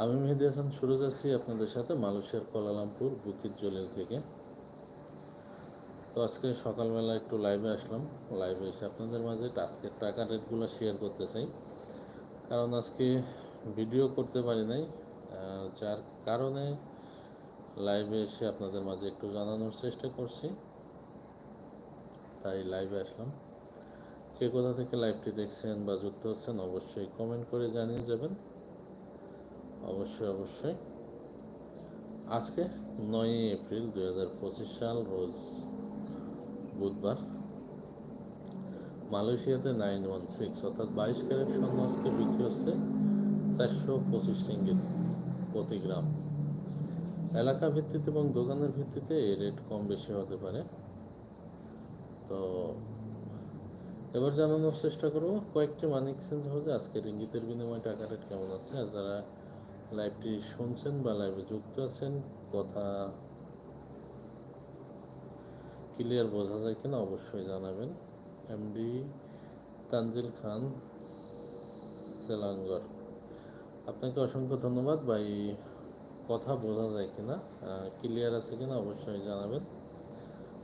আমি মেহেদি হাসান সুরজ আছি আপনাদের সাথে মালয়েশিয়ার কোলালামপুর বুকিত জলিল থেকে। তো আজকে সকালবেলা একটু লাইভে আসলাম। লাইভে এসে আপনাদের মাঝে আজকের টাকা রেটগুলো শেয়ার করতে চাই। কারণ আজকে ভিডিও করতে পারি নাই। যার কারণে লাইভে এসে আপনাদের মাঝে একটু জানানোর চেষ্টা করছি। তাই লাইভে আসলাম। কে কোথা থেকে লাইভটি দেখছেন বা যুক্ত হচ্ছেন অবশ্যই কমেন্ট করে জানিয়ে যাবেন। অবশ্যই অবশ্যই। আজকে নয়ই এপ্রিল দুই হাজার পঁচিশ সাল, রোজ বুধবার। মালয়েশিয়াতে নাইন ওয়ান সিক্স অর্থাৎ বাইশ ক্যারেট স্বর্ণ আজকে বিক্রি হচ্ছে চারশো পঁচিশ রিঙ্গিত প্রতি গ্রাম। এলাকা ভিত্তিতে এবং দোকানের ভিত্তিতে এই রেট কম বেশি হতে পারে। তো এবার জানানোর চেষ্টা করব, কয়েকটি মানি এক্সচেঞ্জ হাউসে আজকে রিঙ্গিতের বিনিময়ে টাকা রেট কেমন আছে, আর যারা লাইভটি শুনছেন বা লাইভে যুক্ত আছেন, কথা ক্লিয়ার বোঝা যায় কিনা অবশ্যই জানাবেন। MD Tanjil Khan, Selangor. আপনাকে অসংখ্য ধন্যবাদ ভাই, কথা বোঝা যায় কিনা ক্লিয়ার আছে কিনা অবশ্যই জানাবেন।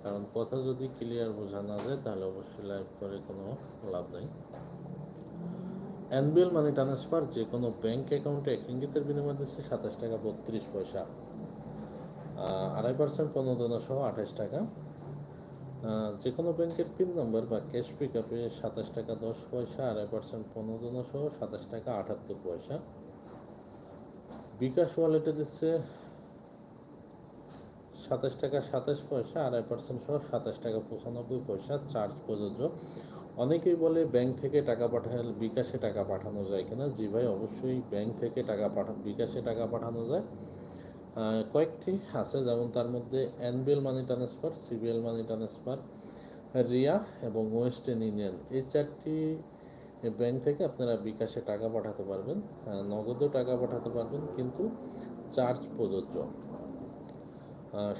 কারণ কথা যদি ক্লিয়ার বোঝা না যায় তাহলে অবশ্যই লাইভ করে কোনো লাভ নেই। অ্যানবিএল মানি ট্রান্সফার যে কোনো ব্যাংক অ্যাকাউন্টে এক রিঙ্গিতের বিনিময় দিচ্ছে সাতাশ টাকা বত্রিশ পয়সা। আড়াই পার্সেন্ট প্রণোদনা সহ আঠাশ টাকা। যে কোনো ব্যাংকের পিন নম্বর বা ক্যাশ পিক আপে সাতাশ টাকা দশ পয়সা, আড়াই পার্সেন্ট প্রণোদনা সহ সাতাশ টাকা আটাত্তর পয়সা। বিকাশ ওয়ালেটে দিচ্ছে সাতাশ টাকা সাতাশ পয়সা, আড়াই পার্সেন্ট সহ সাতাশ টাকা পঁচানব্বই পয়সা, চার্জ প্রযোজ্য। অনেকেই বলে ব্যাংক থেকে টাকা পাঠালে বিকাশে টাকা পাঠানো যায় কিনা? জি ভাই, অবশ্যই ব্যাংক থেকে টাকা পাঠা, বিকাশে টাকা পাঠানো যায়। কয়েকটি আছে, যেমন তার মধ্যে NBL money transfer, CBL money transfer, Ria এবং ওয়েস্টার্ন ইউনিয়ন। এই চারটি ব্যাংক থেকে আপনারা বিকাশে টাকা পাঠাতে পারবেন নগদেও টাকা পাঠাতে পারবেন, কিন্তু চার্জ প্রযোজ্য।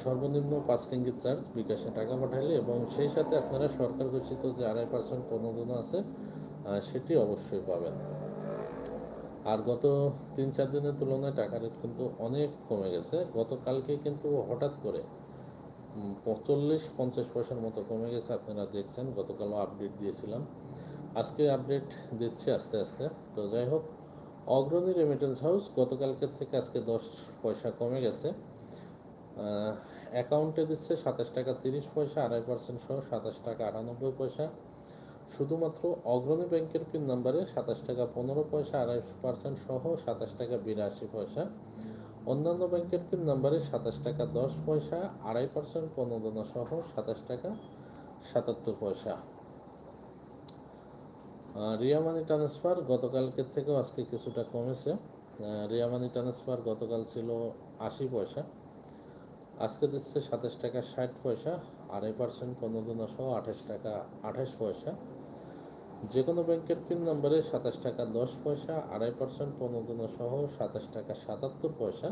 সর্বনিম্ন পাঁচ রিঙ্গিত চার্জ বিকাশে টাকা পাঠাইলে এবং সেই সাথে আপনারা সরকার ঘোষিত যে আড়াই পার্সেন্ট প্রণোদনা আছে সেটি অবশ্যই পাবেন। আর গত তিন চার দিনের তুলনায় টাকা রেট কিন্তু অনেক কমে গেছে। গতকালকে কিন্তু হঠাৎ করে চল্লিশ পঞ্চাশ পয়সার মতো কমে গেছে আপনারা দেখছেন। গতকালও আপডেট দিয়েছিলাম। আজকে আপডেট দিচ্ছে আস্তে আস্তে। তো যাই হোক, অগ্রণী রেমিটেন্স হাউস গতকালকের থেকে আজকে দশ পয়সা কমে গেছে। অ্যাকাউন্টে দিচ্ছে সাতাশ টাকা তিরিশ পয়সা, আড়াই পার্সেন্ট সহ সাতাশ টাকা আটানব্বই পয়সা। শুধুমাত্র অগ্রণী ব্যাংকের পিন নাম্বারে সাতাশ টাকা পনেরো পয়সা, আড়াই পার্সেন্ট সহ সাতাশ টাকা বিরাশি পয়সা। অন্যান্য ব্যাংকের পিন নাম্বারে সাতাশ টাকা দশ পয়সা, আড়াই পার্সেন্ট প্রণোদনা সহ সাতাশ টাকা সাতাত্তর পয়সা। রিয়া মানি ট্রান্সফার গতকালকের থেকেও আজকে কিছুটা কমেছে। রিয়া মানি ট্রান্সফার গতকাল ছিল আশি পয়সা। আজকে দিচ্ছে সাতাশ টাকা ষাট পয়সা আড়াই পার্সেন্ট পনেরো সহ আঠাশ টাকা, আঠাশ পয়সা। যে কোনো ব্যাংকের পিন নম্বরে সাতাশ টাকা দশ পয়সা আড়াই পার্সেন্ট পনেরো সহ সাতাশ টাকা সাতাত্তর পয়সা।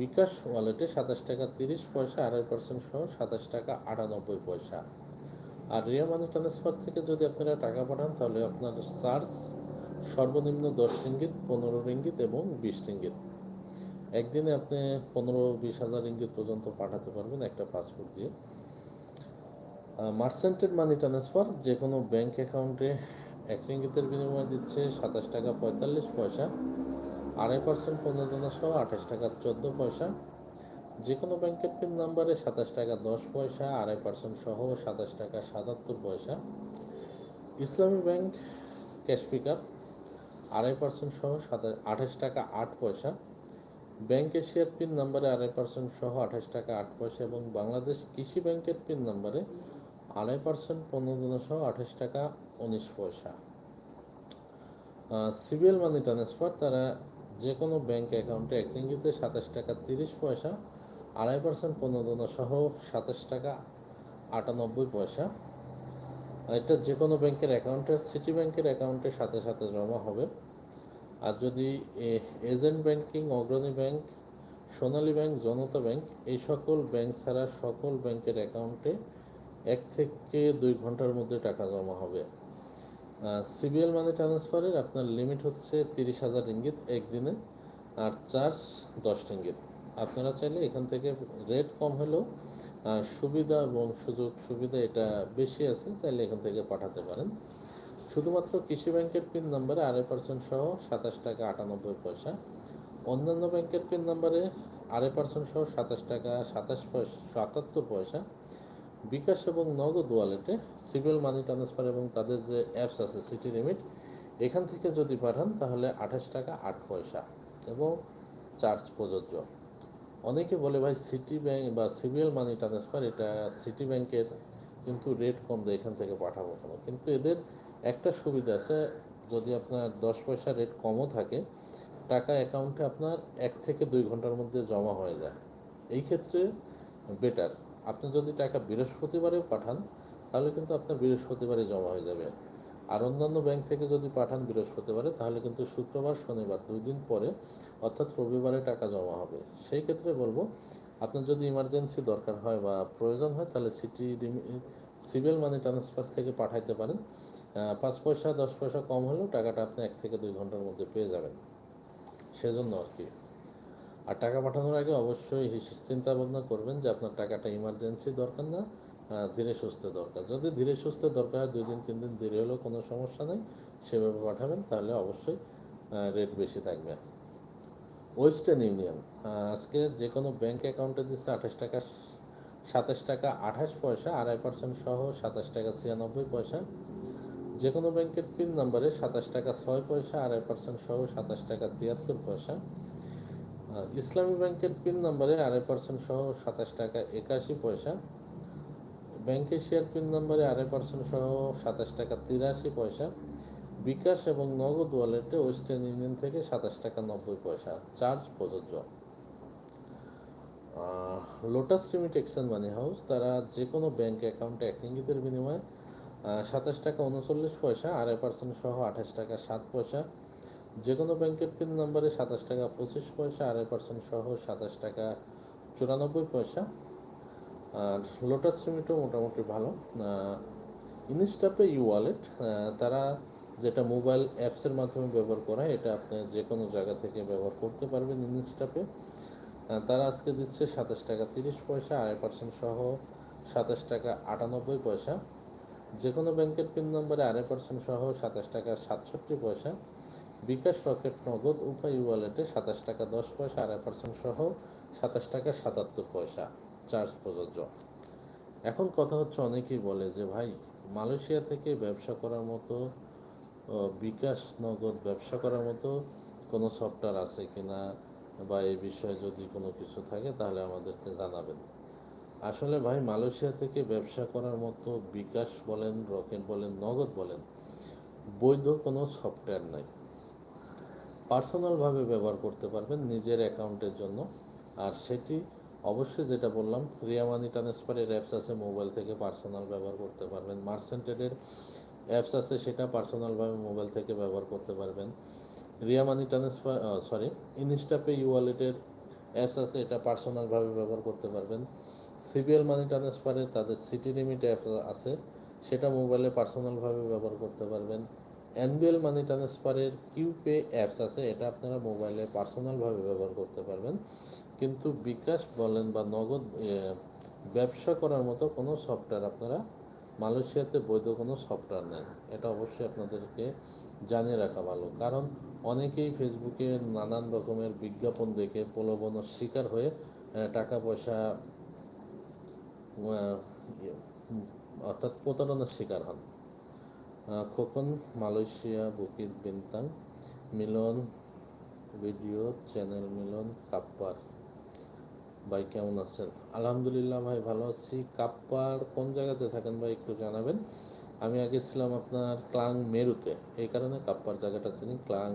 বিকাশ ওয়ালেটে সাতাশ টাকা তিরিশ পয়সা আড়াই পার্সেন্ট সহ সাতাশ টাকা আটানব্বই পয়সা। আর রিয়া মানি ট্রান্সফার থেকে যদি আপনারা টাকা পাঠান, তাহলে আপনার চার্জ সর্বনিম্ন দশ রিঙ্গিত, পনেরো রিঙ্গিত এবং বিশ রিঙ্গিত। একদিনে আপনি পনেরো বিশ হাজার রিঙ্গিত পর্যন্ত পাঠাতে পারবেন একটা পাসপোর্ট দিয়ে। মার্সেন্টেড মানি ট্রান্সফার যে কোনো ব্যাংক অ্যাকাউন্টে এক রিঙ্গিতের বিনিময়ে দিচ্ছে সাতাশ টাকা পঁয়তাল্লিশ পয়সা, আড়াই পার্সেন্ট প্রণোদনা সহ আঠাশ টাকা চোদ্দ পয়সা। যে কোনো ব্যাংকের পিন নাম্বারে সাতাশ টাকা দশ পয়সা, আড়াই পার্সেন্ট সহ সাতাশ টাকা সাতাত্তর পয়সা। Islami bank cash pick up আড়াই পার্সেন্ট সহ সাতাশ, আঠাশ টাকা আট পয়সা। ব্যাংক এশিয়ার পিন নাম্বারে আড়াই পার্সেন্ট সহ আঠাশ টাকা আট পয়সা এবং বাংলাদেশ কৃষি ব্যাংকের পিন নাম্বারে আড়াই পার্সেন্ট প্রণোদনা সহ আঠাশ টাকা উনিশ পয়সা। সিবিএল মানি ট্রান্সফার তারা যে কোনো ব্যাংক অ্যাকাউন্টে এক রিঙ্গিতে সাতাশ টাকা তিরিশ পয়সা, আড়াই পার্সেন্ট পনেরো প্রণোদনা সহ সাতাশ টাকা আটানব্বই পয়সা। এটা যে কোনো ব্যাংকের অ্যাকাউন্টে, সিটি ব্যাংকের অ্যাকাউন্টের সাথে সাথে জমা হবে। আর যদি agent banking, Agrani bank, Sonali bank, Janata bank, এই সকল ব্যাংক ছাড়া সকল ব্যাংকের অ্যাকাউন্টে এক থেকে দুই ঘণ্টার মধ্যে টাকা জমা হবে। সিবিএল মানি ট্রান্সফারের আপনার লিমিট হচ্ছে তিরিশ হাজার ইঙ্গিত একদিনে আর চার্জ দশ ইঙ্গিত আপনারা চাইলে এখান থেকে রেট কম হলেও সুবিধা এবং সুযোগ সুবিধা এটা বেশি আছে, চাইলে এখান থেকে পাঠাতে পারেন। শুধুমাত্র কৃষি ব্যাংকের পিন নাম্বারে আড়াই পার্সেন্ট সহ সাতাশ টাকা আটানব্বই পয়সা। অন্যান্য ব্যাংকের পিন নাম্বারে আড়াই পার্সেন্ট সহ সাতাশ টাকা সাতাশ পয়সা, সাতাত্তর পয়সা। বিকাশ এবং নগদ ওয়ালেটে সিভিল মানি ট্রান্সফার এবং তাদের যে অ্যাপস আছে, সিটি লিমিট, এখান থেকে যদি পাঠান তাহলে আঠাশ টাকা আট পয়সা এবং চার্জ প্রযোজ্য। অনেকে বলে, ভাই, সিটি ব্যাংক বা সিবিএল মানি ট্রান্সফার, এটা সিটি ব্যাংকের কিন্তু রেট কম দেয়, এখান থেকে পাঠাবো কেন? কিন্তু এদের একটা সুবিধা আছে, যদি আপনার দশ পয়সা রেট কমও থাকে, টাকা অ্যাকাউন্টে আপনার এক থেকে দুই ঘণ্টার মধ্যে জমা হয়ে যায়। এই ক্ষেত্রে বেটার আপনি যদি টাকা বৃহস্পতিবারেও পাঠান, তাহলে কিন্তু আপনার বৃহস্পতিবারে জমা হয়ে যাবে। আর অন্যান্য ব্যাংক থেকে যদি পাঠান বৃহস্পতিবারে, তাহলে কিন্তু শুক্রবার, শনিবার দুই দিন পরে অর্থাৎ রবিবারে টাকা জমা হবে। সেই ক্ষেত্রে বলব আপনার যদি ইমার্জেন্সি দরকার হয় বা প্রয়োজন হয়, তাহলে সিটি সিভিল মানি ট্রান্সফার থেকে পাঠাইতে পারেন। পাঁচ পয়সা, দশ পয়সা কম হলেও টাকাটা আপনি এক থেকে দুই ঘণ্টার মধ্যে পেয়ে যাবেন। সেজন্য আর কি। আর টাকা পাঠানোর আগে অবশ্যই চিন্তা ভাবনা করবেন যে আপনার টাকাটা ইমার্জেন্সি দরকার না ধীরে সুস্থে দরকার। যদি ধীরে সুস্থে দরকার হয়, দুই দিন, তিন দিন দেরি হলেও কোনো সমস্যা নেই, সেভাবে পাঠাবেন, তাহলে অবশ্যই রেট বেশি থাকবে। Western Union. আজকে যে কোনো ব্যাঙ্ক অ্যাকাউন্টে দিচ্ছে আঠাশ টাকা, সাতাশ টাকা, আঠাশ পয়সা, আড়াই পার্সেন্ট সহ সাতাশ টাকা, ছিয়ানব্বই পয়সা। যে কোনো ব্যাংকের পিন নাম্বারে সাতাশ টাকা, ছয় পয়সা, আড়াই পার্সেন্ট সহ সাতাশ টাকা, তিয়াত্তর পয়সা। ইসলামী ব্যাংকের পিন নাম্বারে আড়াই পার্সেন্ট সহ সাতাশ টাকা, একাশি পয়সা। ব্যাংক এশিয়ার পিন নাম্বারে আড়াই পার্সেন্ট সহ সাতাশ টাকা, তিরাশি পয়সা। বিকাশ এবং নগদ ওয়ালেটে ওয়েস্টার্ন ইউনিয়ন থেকে সাতাশ টাকা নব্বই পয়সা, চার্জ প্রযোজ্য। Lotus Remit exchange money house তারা যে কোনো ব্যাংক অ্যাকাউন্টে এক ইঙ্গিতের বিনিময়ে সাতাশ টাকা উনচল্লিশ পয়সা, আড়াই পার্সেন্ট সহ আঠাশ টাকা সাত পয়সা। যে কোনো ব্যাংকের পিন নাম্বারে সাতাশ টাকা পঁচিশ পয়সা, আড়াই পার্সেন্ট সহ সাতাশ টাকা চুরানব্বই পয়সা। আর লোটাস রিমিটও মোটামুটি ভালো। ইনস্টাপে ই ওয়ালেট তারা যেটা মোবাইল অ্যাপসের মাধ্যমে ব্যবহার করা হয়, এটা আপনি যে কোনো জায়গা থেকে ব্যবহার করতে পারবেন ইনস্টাপে তারা আজকে দিচ্ছে সাতাশ টাকা তিরিশ পয়সা আড়াই পার্সেন্ট সহ সাতাশ টাকা আটানব্বই পয়সা। যে কোনো ব্যাংকের পিন নম্বরে আড়াই পার্সেন্ট সহ সাতাশ টাকা সাতষট্টি পয়সা। বিকাশ রকেট নগদ উপায় ওয়ালেটে সাতাশ টাকা দশ পয়সা আড়াই পার্সেন্ট সহ সাতাশ টাকা সাতাত্তর পয়সা চার্জ প্রযোজ্য। এখন কথা হচ্ছে অনেকেই বলে যে ভাই মালয়েশিয়া থেকে ব্যবসা করার মতো বিকাশ নগদ ব্যবসা করার মতো কোনো সফটওয়্যার আছে কিনা বা এই বিষয়ে যদি কোনো কিছু থাকে তাহলে আমাদেরকে জানাবেন। আসলে ভাই, মালয়েশিয়া থেকে ব্যবসা করার মতো বিকাশ বলেন, রকেট বলেন, নগদ বলেন, বৈধ কোনো সফটওয়্যার নাই। পার্সোনালভাবে ব্যবহার করতে পারবেন নিজের অ্যাকাউন্টের জন্য। আর সেটি অবশ্যই যেটা বললাম রিয়া মানি ট্রান্সফারের অ্যাপস আছে মোবাইল থেকে পার্সোনাল ব্যবহার করতে পারবেন। মার্সেন্টেডের অ্যাপস আছে, সেটা পার্সোনালভাবে মোবাইল থেকে ব্যবহার করতে পারবেন। Ria money transfer sorry Instapay e ওয়ালেটের অ্যাপস আছে, এটা পার্সোনালভাবে ব্যবহার করতে পারবেন। সিবিএল মানি ট্রান্সফারে তাদের সিটি লিমিট অ্যাপ আছে, সেটা মোবাইলে পার্সোনালভাবে ব্যবহার করতে পারবেন। এনবিএল মানি ট্রান্সফারের কিউপে অ্যাপস আছে, এটা আপনারা মোবাইলে পার্সোনালভাবে ব্যবহার করতে পারবেন। কিন্তু বিকাশ বলেন বা নগদ ব্যবসা করার মতো কোনো সফটওয়্যার আপনারা মালয়েশিয়াতে বৈধ কোনো সফটওয়্যার নেই। এটা অবশ্যই আপনাদেরকে জানিয়ে রাখা ভালো। কারণ অনেকেই ফেসবুকে নানান রকমের বিজ্ঞাপন দেখে প্রলোভনের শিকার হয়ে টাকা পয়সা অর্থাৎ প্রতারণার শিকার হন। Khokon, Malaysia Bukit Bintang, Milon, video, channel Milon, Kapar. ভাই, কেমন আছেন? আলহামদুলিল্লাহ ভাই, ভালো আছি। কাপ্পার কোন জায়গাতে থাকেন ভাই, একটু জানাবেন? আমি আগে ছিলাম আপনার ক্লাং মেরুতে। এই কারণে কাপ্পার জায়গাটা চিনি। ক্লাং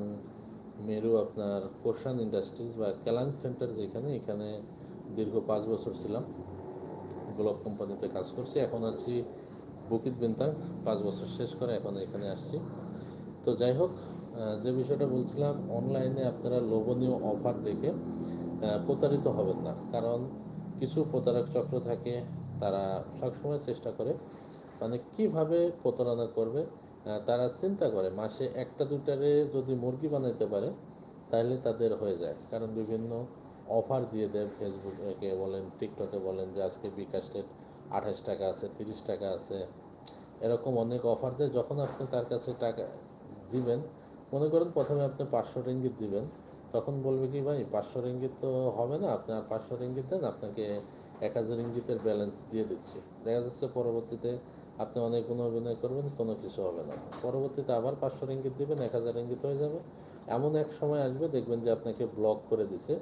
মেরু আপনার কোশান ইন্ডাস্ট্রিজ বা ক্যালাং সেন্টার যেখানে, এখানে দীর্ঘ পাঁচ বছর ছিলাম। গ্লোব কোম্পানিতে কাজ করছি। এখন আছি বুকিত বিনতাং পাঁচ বছর শেষ করে এখন এখানে আসছি। তো যাই হোক যে বিষয়টা বলছিলাম, অনলাইনে আপনারা লোভনীয় অফার দেখে প্রতারিত হবেন না। কারণ কিছু প্রতারক চক্র থাকে, তারা সবসময় চেষ্টা করে মানে কীভাবে প্রতারণা করবে তারা চিন্তা করে। মাসে একটা দুটারে যদি মুরগি বানাইতে পারে তাহলে তাদের হয়ে যায়। কারণ বিভিন্ন অফার দিয়ে দেয় ফেসবুকে বলেন টিকটকে বলেন যে আজকে বিকাশ রেট আঠাশ টাকা আছে, তিরিশ টাকা আছে। এরকম অনেক অফার দেয়। যখন আপনি তার কাছে টাকা দিবেন, মনে করেন প্রথমে আপনি পাঁচশো রিঙ্গিত দিবেন তখন বলবে কি, ভাই, পাঁচশো রিঙ্গিত তো হবে না আপনি আর পাঁচশো রিঙ্গিত দেন, আপনাকে এক হাজার রিঙ্গিতের ব্যালেন্স দিয়ে দিচ্ছে। দেখা যাচ্ছে পরবর্তীতে আপনি অনেক কোনো অভিনয় করবেন, কোনো কিছু হবে না। পরবর্তীতে আবার পাঁচশো রিঙ্গিত দিবেন, এক হাজার রিঙ্গিত হয়ে যাবে। এমন এক সময় আসবে, দেখবেন যে আপনাকে ব্লক করে দিছে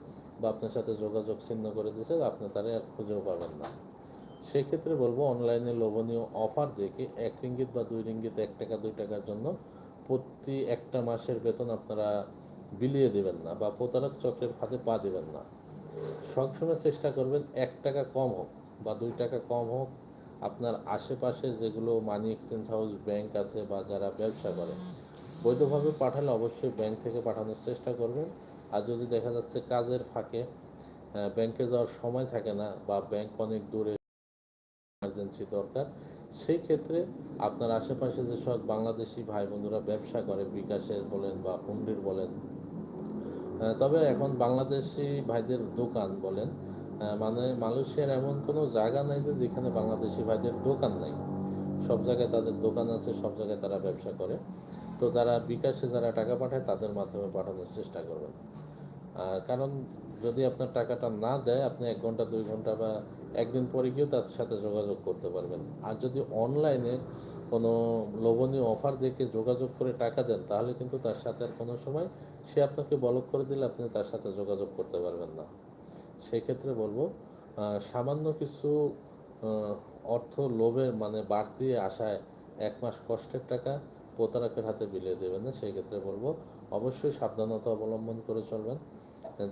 বা আপনার সাথে যোগাযোগ ছিন্ন করে দিছে, আপনি তারা আর খুঁজেও পাবেন না। সেক্ষেত্রে বলব অনলাইনে লোভনীয় অফার দেখে এক রিঙ্গিত বা দুই রিঙ্গিত, এক টাকা, দুই টাকার জন্য প্রতি একটা মাসের বেতন আপনারা বিলিয়ে দেবেন না বা প্রতারক চক্রের ফাঁদে পা দেবেন না। সবসময় চেষ্টা করবেন এক টাকা কম হোক বা দুই টাকা কম হোক। আপনার আশেপাশে যেগুলো মানি এক্সচেঞ্জ হাউস ব্যাংক আছে বা যারা ব্যবসা করে, বৈধভাবে পাঠালে অবশ্যই ব্যাংক থেকে পাঠানোর চেষ্টা করবেন। আর যদি দেখা যাচ্ছে কাজের ফাঁকে ব্যাংকে যাওয়ার সময় থাকে না বা ব্যাংক অনেক দূরে ইমার্জেন্সি দরকার, সেই ক্ষেত্রে আপনার আশেপাশে যেসব বাংলাদেশি ভাই বন্ধুরা ব্যবসা করে, বিকাশের বলেন বা হুন্ডির বলেন তবে এখন বাংলাদেশি ভাইদের দোকান বলেন মানে মালয়েশিয়ার এমন কোনো জায়গা নাই যে যেখানে বাংলাদেশি ভাইদের দোকান নাই। সব জায়গায় তাদের দোকান আছে, সব জায়গায় তারা ব্যবসা করে। তো তারা বিকাশে যারা টাকা পাঠায়, তাদের মাধ্যমে পাঠানোর চেষ্টা করবেন। আর কারণ যদি আপনার টাকাটা না দেয়, আপনি এক ঘণ্টা, দুই ঘণ্টা বা একদিন পরে গিয়েও তার সাথে যোগাযোগ করতে পারবেন। আর যদি অনলাইনে কোনো লোভনীয় অফার দেখে যোগাযোগ করে টাকা দেন, তাহলে কিন্তু তার সাথে আর কোনো সময় সে আপনাকে বলক করে দিলে আপনি তার সাথে যোগাযোগ করতে পারবেন না। সেই ক্ষেত্রে বলব সামান্য কিছু অর্থ লোভের মানে বাড়তি আশায় এক মাস কষ্টের টাকা প্রতারকের হাতে বিলিয়ে দেবেন না। সেই ক্ষেত্রে বলব, অবশ্যই সাবধানতা অবলম্বন করে চলবেন।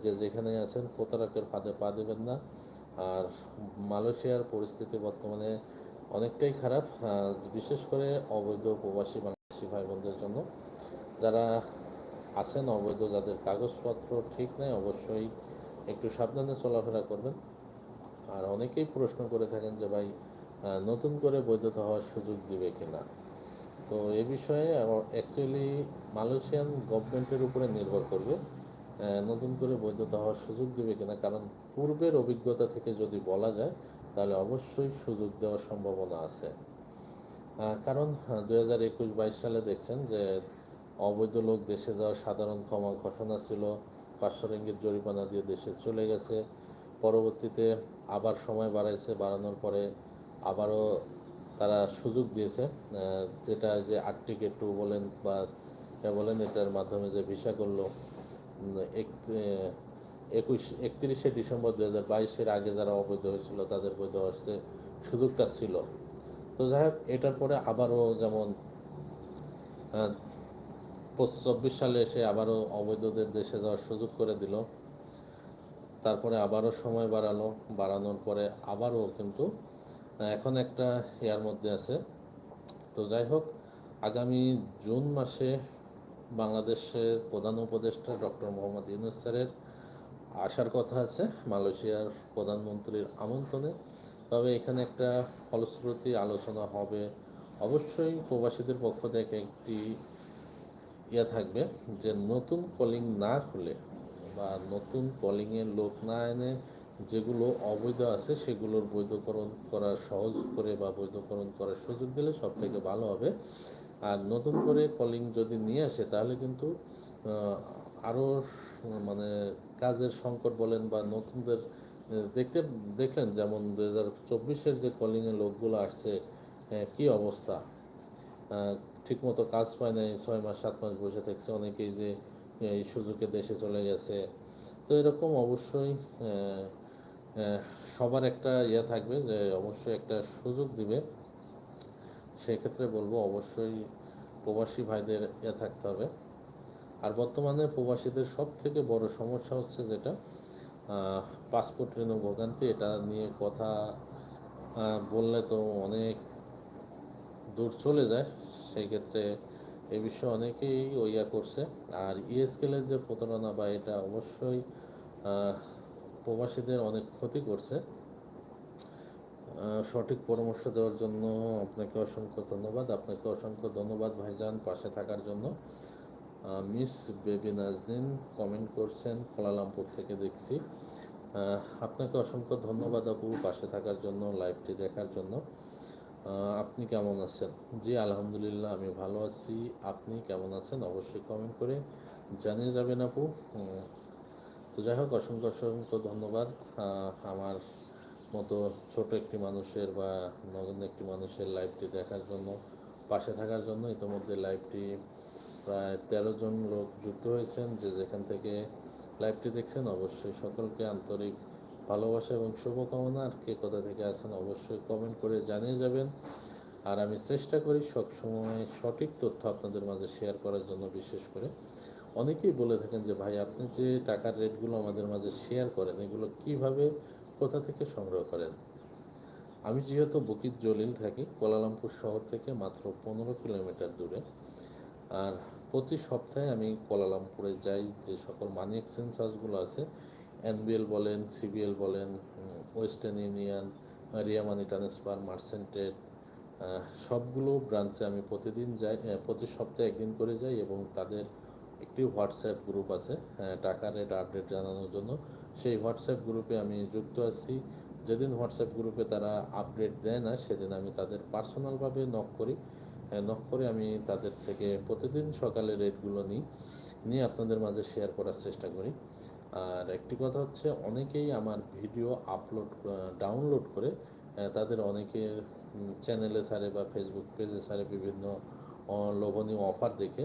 যে যেখানে আছেন, প্রতারকের ফাঁদে পা দেবেন না। আর মালয়েশিয়ার পরিস্থিতি বর্তমানে অনেকটাই খারাপ বিশেষ করে অবৈধ প্রবাসী বাংলাদেশি ভাই বোনদের জন্য। যারা আছেন অবৈধ, যাদের কাগজপত্র ঠিক নেই, অবশ্যই একটু সাবধানে চলাফেরা করবেন। আর অনেকেই প্রশ্ন করে থাকেন যে, ভাই নতুন করে বৈধতা হওয়ার সুযোগ দিবে কিনা? তো এ বিষয়ে অ্যাকচুয়ালি মালয়েশিয়ান গভর্নমেন্টের উপরে নির্ভর করবে। নতুন করে বৈধতা হওয়ার সুযোগ দেবে কিনা? কারণ পূর্বের অভিজ্ঞতা থেকে যদি বলা যায়, তাহলে অবশ্যই সুযোগ দেওয়ার সম্ভাবনা আছে। কারণ দু হাজার একুশ বাইশ সালে দেখছেন যে অবৈধ লোক দেশে যাওয়ার সাধারণ ক্ষমা ঘোষণা ছিল, পাঁচশো রিঙ্গিত জরিমানা দিয়ে দেশে চলে গেছে। পরবর্তীতে আবার সময় বাড়াইছে, বাড়ানোর পরে আবারও তারা সুযোগ দিয়েছে যেটা যে আর্টিকে টু বলেন বা বলেন, এটার মাধ্যমে যে ভিসা করল। একুশ, একত্রিশে ডিসেম্বর দু হাজার বাইশের আগে যারা অবৈধ হয়েছিল তাদের বৈধ আসতে সুযোগটা ছিল। তো যাই হোক, এটার পরে আবারও যেমন চব্বিশ সালে এসে আবারও অবৈধদের দেশে যাওয়ার সুযোগ করে দিল। তারপরে আবারও সময় বাড়ালো। বাড়ানোর পরে আবারও কিন্তু এখন একটা ইয়ার মধ্যে আছে। তো যাই হোক, আগামী জুন মাসে বাংলাদেশের প্রধান উপদেষ্টা ডক্টর মোহাম্মদ ইউনুস স্যারের আসার কথা আছে, মালয়েশিয়ার প্রধানমন্ত্রীর আমন্ত্রণে। তবে এখানে একটা ফলশ্রুতি আলোচনা হবে। অবশ্যই প্রবাসীদের পক্ষ থেকে একটি ইয়ে থাকবে যে নতুন কলিং না খুলে বা নতুন কলিংয়ের লোক না এনে যেগুলো অবৈধ আছে সেগুলোর বৈধকরণ করা সহজ করে বা বৈধকরণ করার সুযোগ দিলে সব থেকে ভালো হবে। আর নতুন করে কলিং যদি নিয়ে আসে তাহলে কিন্তু আরও মানে কাজের সংকট বলেন বা নতুনদের দেখতে দেখলেন যেমন দু হাজার চব্বিশের যে কলিংয়ের লোকগুলো আসছে আহ, কি অবস্থা? ঠিকমতো কাজ পায় নাই ছয় মাস সাত মাস বসে থাকছে অনেকেই যে এই সুযোগে দেশে চলে গেছে। তো এরকম অবশ্যই সবার একটা ইয়ে থাকবে যে অবশ্যই একটা সুযোগ দিবে। সেক্ষেত্রে বলব অবশ্যই প্রবাসী ভাইদের ইয়ে থাকতে হবে। আর বর্তমানে প্রবাসীদের সব থেকে বড় সমস্যা হচ্ছে যেটা পাসপোর্ট রেনু ভোগান্তি, এটা নিয়ে কথা বললে তো অনেক দূর চলে যায়। সেই ক্ষেত্রে এ বিষয়ে অনেকেই ইয়া করছে। আর ইএসকেলের যে প্রতারণা, বা এটা অবশ্যই প্রবাসীদের অনেক ক্ষতি করছে। সঠিক পরামর্শ দেওয়ার জন্য আপনাকে অসংখ্য ধন্যবাদ। আপনাকে অসংখ্য ধন্যবাদ ভাইজান পাশে থাকার জন্য। মিস বেবি নাজদিন কমেন্ট করছেন, কোলালামপুর থেকে দেখছি। আপনাকে অসংখ্য ধন্যবাদ আপু পাশে থাকার জন্য লাইভটি দেখার জন্য। আপনি কেমন আছেন? জি, আলহামদুলিল্লাহ, আমি ভালো আছি। আপনি কেমন আছেন? অবশ্যই কমেন্ট করে জানিয়ে যাবেন আপু। তো যাই হোক, অসংখ্য অসংখ্য ধন্যবাদ। আমার মতো ছোট একটি মানুষের বা নগণ্য একটি মানুষের লাইভটি দেখার জন্য, পাশে থাকার জন্য ইতিমধ্যে লাইভটি প্রায় তেরো জন লোক যুক্ত হয়েছেন যে যেখান থেকে লাইভটি দেখছেন অবশ্যই সকলকে আন্তরিক ভালোবাসা এবং শুভকামনা। আর কে কোথা থেকে আছেন অবশ্যই কমেন্ট করে জানিয়ে যাবেন। আর আমি চেষ্টা করি সবসময় সঠিক তথ্য আপনাদের মাঝে শেয়ার করার জন্য, বিশেষ করে। অনেকেই বলে থাকেন যে, ভাই, আপনি যে টাকার রেটগুলো আমাদের মাঝে শেয়ার করেন, এগুলো কীভাবে কোথা থেকে সংগ্রহ করেন? আমি যেহেতু বকিত জলিল থাকি, কোলালামপুর শহর থেকে মাত্র পনেরো কিলোমিটার দূরে। আর প্রতি সপ্তাহে আমি কোলালামপুরে যাই, যে সকল মানি এক্সচেঞ্জ হাউসগুলো আছে এনবিএল বলেন সিবিএল বলেন Western Union Ria money transfer মার্সেন্টেড সবগুলো ব্রাঞ্চে আমি প্রতিদিন যাই প্রতি সপ্তাহে একদিন করে যাই এবং তাদের একটি হোয়াটসঅ্যাপ গ্রুপ আছে আহ, টাকা রেট আপডেট জানানোর জন্য। সেই হোয়াটসঅ্যাপ গ্রুপে আমি যুক্ত আছি। যেদিন হোয়াটসঅ্যাপ গ্রুপে তারা আপডেট দেয় না সেদিন আমি তাদের পার্সোনালভাবে নক করি। নক করে আমি তাদের থেকে প্রতিদিন সকালে রেটগুলো নিই নিয়ে আপনাদের মাঝে শেয়ার করার চেষ্টা করি। আর একটি কথা হচ্ছে অনেকেই আমার ভিডিও আপলোড ডাউনলোড করে তাদের অনেকের চ্যানেলে ছাড়ে বা ফেসবুক পেজে ছাড়ে বিভিন্ন লোভনীয় অফার দেখে,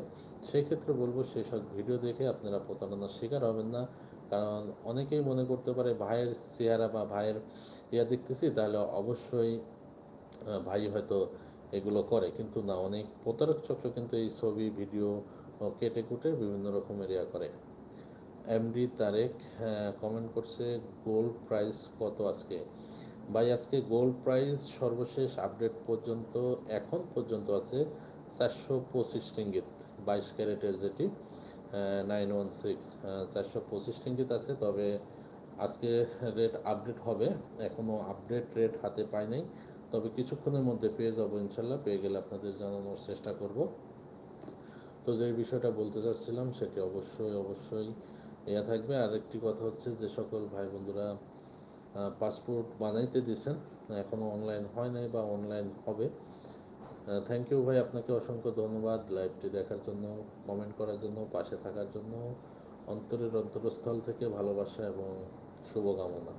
সেক্ষেত্রে বলব সেসব ভিডিও দেখে আপনারা প্রতারণার শিকার হবেন না। কারণ অনেকেই মনে করতে পারে, ভাইয়ের চেহারা বা ভাইয়ের ইয়া দেখতেছি, তাহলে অবশ্যই ভাই হয়তো এগুলো করে। কিন্তু না, অনেক প্রতারক চক্র কিন্তু এই ছবি, ভিডিও কেটে কুটে বিভিন্ন রকমের ইয়া করে। এমডি তারেক কমেন্ট করছে গোল্ড প্রাইস কত আজকে? ভাই, আজকে গোল্ড প্রাইস সর্বশেষ আপডেট পর্যন্ত, এখন পর্যন্ত আছে চারশো পঁচিশ রিঙ্গিত বাইশ ক্যারেটের যেটি নাইন ওয়ান সিক্স চারশো পঁচিশ রিঙ্গিত আছে। তবে আজকে রেট আপডেট হবে। এখনও আপডেট রেট হাতে পাই নাই। তবে কিছুক্ষণের মধ্যে পেয়ে যাব ইনশাল্লাহ। পেয়ে গেলে আপনাদের জানানোর চেষ্টা করব। তো যে বিষয়টা বলতে চাচ্ছিলাম, সেটি অবশ্যই অবশ্যই ইয়া থাকবে। আর একটি কথা হচ্ছে যে, সকল ভাই বন্ধুরা পাসপোর্ট বানাইতে দিছেন। এখনও অনলাইন হয় নাই বা অনলাইন হবে। থ্যাংক ইউ ভাই আপনাকে অসংখ্য ধন্যবাদ লাইভটি দেখার জন্য কমেন্ট করার জন্য, পাশে থাকার জন্য, অন্তরের অন্তরস্থল থেকে ভালোবাসা এবং শুভকামনা।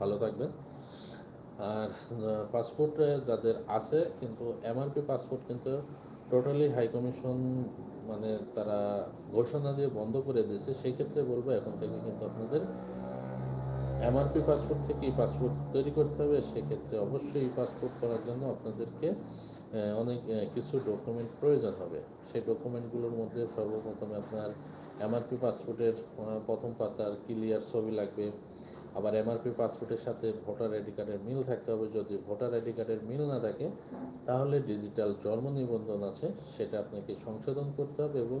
ভালো থাকবেন। আর পাসপোর্ট যাদের আছে, কিন্তু এমআরপি পাসপোর্ট কিন্তু টোটালি হাই কমিশন মানে তারা ঘোষণা দিয়ে বন্ধ করে দিয়েছে সেই ক্ষেত্রে বলব এখন থেকে কিন্তু আপনাদের এমআরপি পাসপোর্ট থেকে পাসপোর্ট তৈরি করতে হবে, সেক্ষেত্রে অবশ্যই পাসপোর্ট করার জন্য আপনাদেরকে অনেক কিছু ডকুমেন্ট প্রয়োজন হবে। সেই ডকুমেন্টগুলোর মধ্যে সর্বপ্রথমে আপনার এমআরপি পাসপোর্টের প্রথম পাতার ক্লিয়ার ছবি লাগবে। আবার এমআরপি পাসপোর্টের সাথে ভোটার আইডি কার্ডের মিল থাকতে হবে। যদি ভোটার আইডি কার্ডের মিল না থাকে, তাহলে ডিজিটাল জন্ম নিবন্ধন আছে, সেটা আপনাকে সংশোধন করতে হবে এবং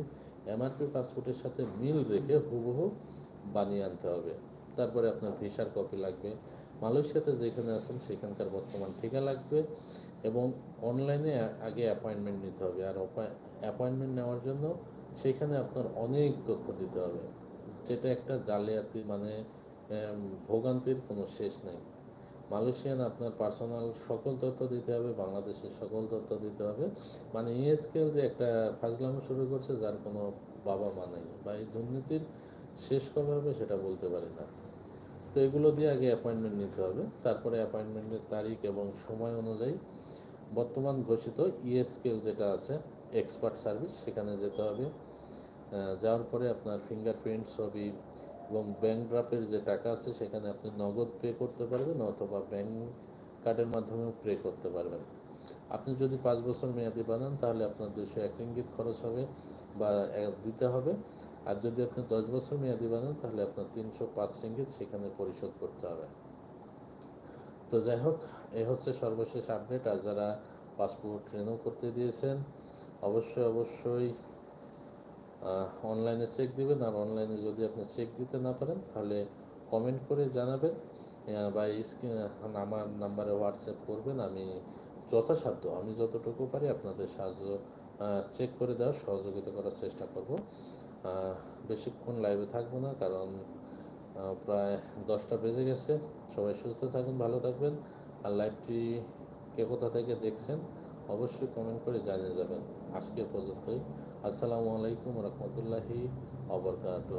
এমআরপি পাসপোর্টের সাথে মিল রেখে হুবহু বানিয়ে আনতে হবে। তারপরে আপনার ভিসার কপি লাগবে। মালয়েশিয়াতে যেখানে আছেন, সেখানকার বর্তমান ঠিকা লাগবে এবং অনলাইনে আগে অ্যাপয়েন্টমেন্ট নিতে হবে। আর অ্যাপয়েন্টমেন্ট নেওয়ার জন্য সেখানে আপনার অনেক তথ্য দিতে হবে। যেটা একটা জালিয়াতি মানে ভোগান্তির কোনো শেষ নেই। মালয়েশিয়ান আপনার পার্সোনাল সকল তথ্য দিতে হবে, বাংলাদেশের সকল তথ্য দিতে হবে। মানে ইএসকেল যে একটা ফাজলামো শুরু করছে, যার কোনো বাবা মা নেই বা এই দুর্নীতির শেষ কবে হবে সেটা বলতে পারি না। তো এগুলো দিয়ে আগে অ্যাপয়েন্টমেন্ট নিতে হবে। তারপরে অ্যাপয়েন্টমেন্টের তারিখ এবং সময় অনুযায়ী বর্তমান ঘোষিত ইএসকেল যেটা আছে এক্সপার্ট সার্ভিস সেখানে যেতে হবে। যাওয়ার পরে আপনার ফিঙ্গারপ্রিন্ট ছবি এবং ব্যাংক ড্রাফের যে টাকা আছে, সেখানে আপনি নগদ পে করতে পারবেন অথবা ব্যাংক কার্ডের মাধ্যমেও পে করতে পারবেন। আপনি যদি পাঁচ বছর মেয়াদি বানান, তাহলে আপনার দুশো এক রিঙ্গিত খরচ হবে বা দিতে হবে। আর যদি আপনি দশ বছর মেয়াদি বানান, তাহলে আপনার তিনশো পাঁচ রিঙ্গিত সেখানে পরিশোধ করতে হবে। তো যাই হোক, এ হচ্ছে সর্বশেষ আপডেট। আর যারা পাসপোর্ট রিনিউ করতে দিয়েছেন, অবশ্যই অবশ্যই অনলাইনে চেক দিবেন। আর অনলাইনে যদি আপনি চেক দিতে না পারেন, তাহলে কমেন্ট করে জানাবেন। বা স্ক্রিন আমার নাম্বারে হোয়াটসঅ্যাপ করবেন। আমি যথাসাধ্য, আমি যতটুকু পারি আপনাদের সাহায্য চেক করে দেওয়ার সহযোগিতা করার চেষ্টা করব। বেশিক্ষণ লাইভে থাকব না, কারণ প্রায় দশটা বেজে গেছে। সবাই সুস্থ থাকুন, ভালো থাকবেন। আর লাইভটি কে কোথা থেকে দেখছেন, অবশ্যই কমেন্ট করে জানিয়ে যাবেন। আজকে পর্যন্তই। আসসালামু আলাইকুম রহমতুল্লাহি অবরকাত